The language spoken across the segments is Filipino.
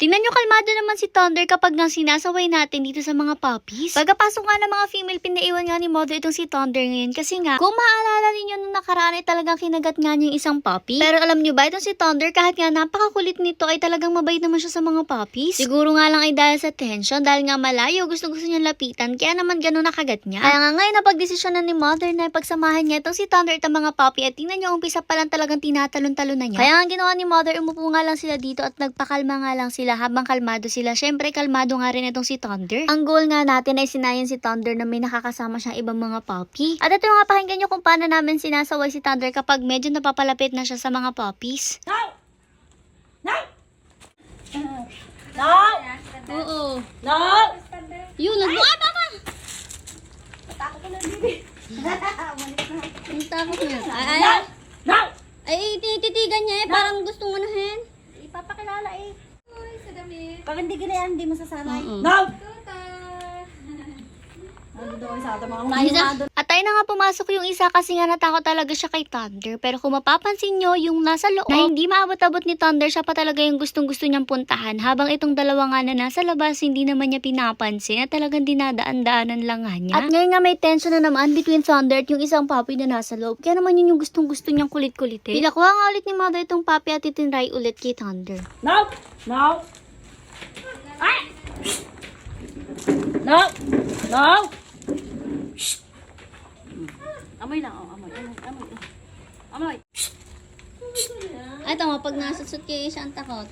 Tingnan nyo kalmado naman si Thunder kapag nga sinasaway natin dito sa mga puppies. Pagkapasok nga ng mga female, pinaiwan nga ni Mother itong si Thunder ngayon kasi nga, kung maaalala ninyo nung nakaraan ay talagang kinagat nga niya yung isang puppy. Pero alam nyo ba, itong si Thunder kahit nga napakakulit nito ay talagang mabait naman siya sa mga puppies. Siguro nga lang ay dahil sa tension, dahil nga malayo, gusto-gusto niya lapitan, kaya naman ganun nakagat niya. Kaya nga ngayon napagdesisyon na ni Mother na pagsamahan niya itong si Thunder at mga puppy at tingnan nyo, umpisa pa lang talagang tinatalon-talon na niya. Kaya nga ginawa ni Mother, umupo nga lang sila dito at nagpakalma nga lang sila habang kalmado sila. Syempre, kalmado nga rin itong si Thunder. Ang goal nga natin ay sinayan si Thunder na may nakakasama siyang ibang mga puppy. At ito nga, pakinggan nyo kung paano namin sinasaway si Thunder kapag medyo napapalapit na siya sa mga puppies. No! Oo. No! Yun, nag- Ah, mama! Ang takot niya. Ay, ay, No! ay, tinititigan niya eh. Parang gustong manahin. Ipapakilala eh. Uy, sa damit. Pag hindi ganyan, hindi mo sasanay. Mm-mm. No! At tayo na nga pumasok yung isa kasi nga natakot talaga siya kay Thunder. Pero kung mapapansin nyo, yung nasa loob na hindi maabot-abot ni Thunder, siya pa talaga yung gustong-gusto niyang puntahan. Habang itong dalawa nga na nasa labas, hindi naman niya pinapansin at talagang dinadaan-daanan lang nga niya. At ngayon nga may tension na naman between Thunder at yung isang puppy na nasa loob. Kaya naman yun yung gustong-gusto niyang kulit-kulitin. Pinakuha nga ulit ni Mother itong puppy at itinry ulit kay Thunder. No! No! Ah! No! No! Amoy lang, oh, amoy, amoy, amoy. Amoy. Ay, tama, pag nasasot kayo siya ang takot.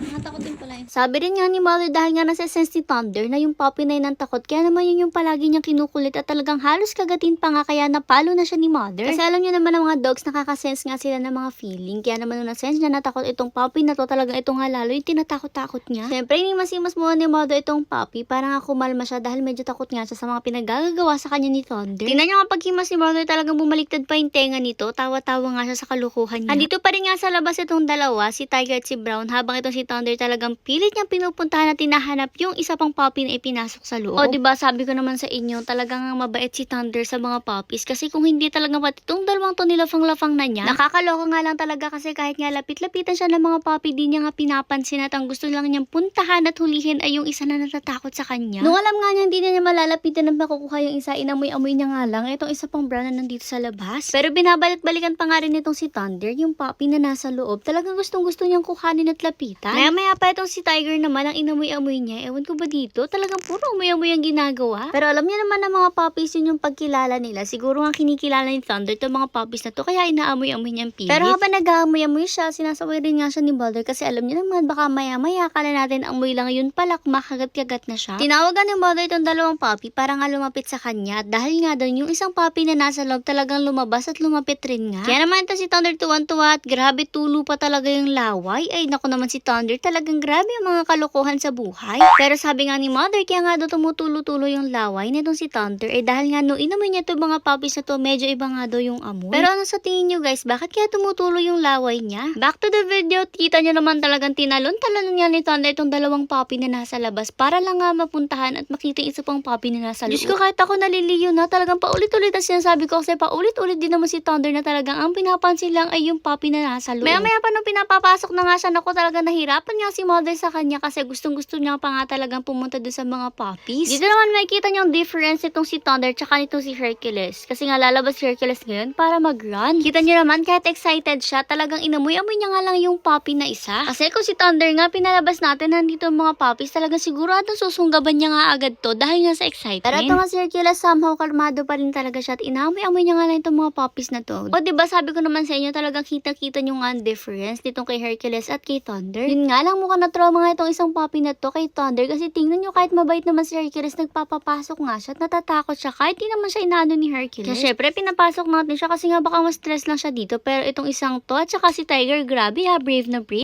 Nakatakotin pala yun. Sabi rin nga ni Mother dahil nga nasa sense ni Thunder na yung puppy na ang takot. Kaya naman yun yung palagi niyang kinukulit at talagang halos kagatin pa nga kaya napalo na siya ni Mother. Kasi alam niyo naman ng mga dogs nakakasense nga sila ng mga feeling. Kaya naman nung na-sense niya natakot itong puppy na to talagang ito nga lalo yung tinatakot-takot niya. Siyempre, inimasimas muna ni Mother itong puppy para nga kumalma siya dahil medyo takot nga siya sa mga pinagagagawa sa kanya ni Thunder. Tingnan niyo nga pag himas ni Mother talagang bumaliktad pa yung tenga nito. Tawa-tawa nga siya sa kalukuhan niya. Andito pa rin nga sa labas itong dalawa, si Tiger at si Brown, habang itong si Thunder talagang pilit niyang pinupuntahan at tinahanap yung isa pang puppy na ipinasok sa loob. O, di ba sabi ko naman sa inyo, talagang ang mabait si Thunder sa mga puppies kasi kung hindi talaga pati itong dalawang to nilafang-lafang na niya, nakakaloka nga lang talaga kasi kahit nga lapit-lapitan siya ng mga puppy, di niya nga pinapansin at ang gusto lang niyang puntahan at hulihin ay yung isa na natatakot sa kanya. Nung alam nga niya hindi niya malalapitan at makukuha yung isa, inamoy-amoy niya nga lang itong isa pang brown na nandito sa labas. Pero binabalik-balikan pa nga rin itong si Thunder, yung puppy na nasa loob. Talagang gustong-gusto niyang kuhanin at lapitan. Maya-maya pa itong si Tiger naman, ang inamoy-amoy niya. Ewan ko ba dito? Talagang puro amoy-amoy ang ginagawa. Pero alam niya naman na mga puppies yun yung pagkilala nila. Siguro nga kinikilala ni Thunder itong mga puppies na to, kaya inaamoy-amoy niyang pilit. Pero habang nag-aamoy-amoy siya, sinasaway rin nga siya ni Balder kasi alam niya naman baka maya-maya kala natin amoy lang yun pala, makagat-kagat na siya. Tinawagan ni Balder itong dalawang puppy para nga lumapit sa kanya. At dahil nga doon, yung isang puppy na nasa loob talagang lumabas at lumapit rin nga. Kaya naman ito si Thunder tuwan-tuwa at grabe tulo pa talaga yung laway. Ay naku naman si Thunder, talagang grabe yung mga kalokohan sa buhay. Pero sabi nga ni Mother, kaya nga daw tumutulo-tulo yung laway nitong si Thunder. Eh dahil nga no, inamoy niya itong mga puppies na to, medyo iba nga daw yung amoy. Pero ano sa tingin nyo guys, bakit kaya tumutulo yung laway niya? Back to the video, kita nyo naman talagang tinalon-talon niya ni Thunder itong dalawang puppy na nasa labas para lang nga mapuntahan at makita isa pang puppy na nasa loob. Diyos ko, kahit ako naliliyo na, talagang paulit-ulit ang sinasabi ko kasi paulit-ulit din naman si Thunder na talagang ang pinapansin lang ay yung puppy na nasa loob. Maya-maya pa nung pinapapasok na nga siya, naku talaga nahirapan nga si Mother sa kanya kasi gustong-gusto niya pa nga talagang pumunta doon sa mga puppies. Dito naman makikita niyo yung difference itong si Thunder tsaka nitong si Hercules. Kasi nga lalabas si Hercules ngayon para mag-run. Kita niyo naman kahit excited siya, talagang inamoy-amoy niya nga lang yung puppy na isa. Kasi kung si Thunder nga pinalabas natin nandito ang mga puppies, talagang sigurado susunggaban niya nga agad to dahil nga sa excitement. Pero ito nga si Hercules somehow kalmado pa rin talaga siya at inamoy-amoy niya nga lang itong mga puppies na to. O diba sabi ko naman sa inyo talagang kita-kita niyo nga ang difference nitong kay Hercules at kay Thunder. Yun nga lang mukha na trauma nga itong isang puppy na to kay Thunder kasi tingnan niyo kahit mabait naman si Hercules nagpapapasok nga siya at natatakot siya kahit di naman siya inaano ni Hercules. Kaya syempre pinapasok natin siya kasi nga baka mas stress lang siya dito pero itong isang to at saka si Tiger grabe ha brave na brave.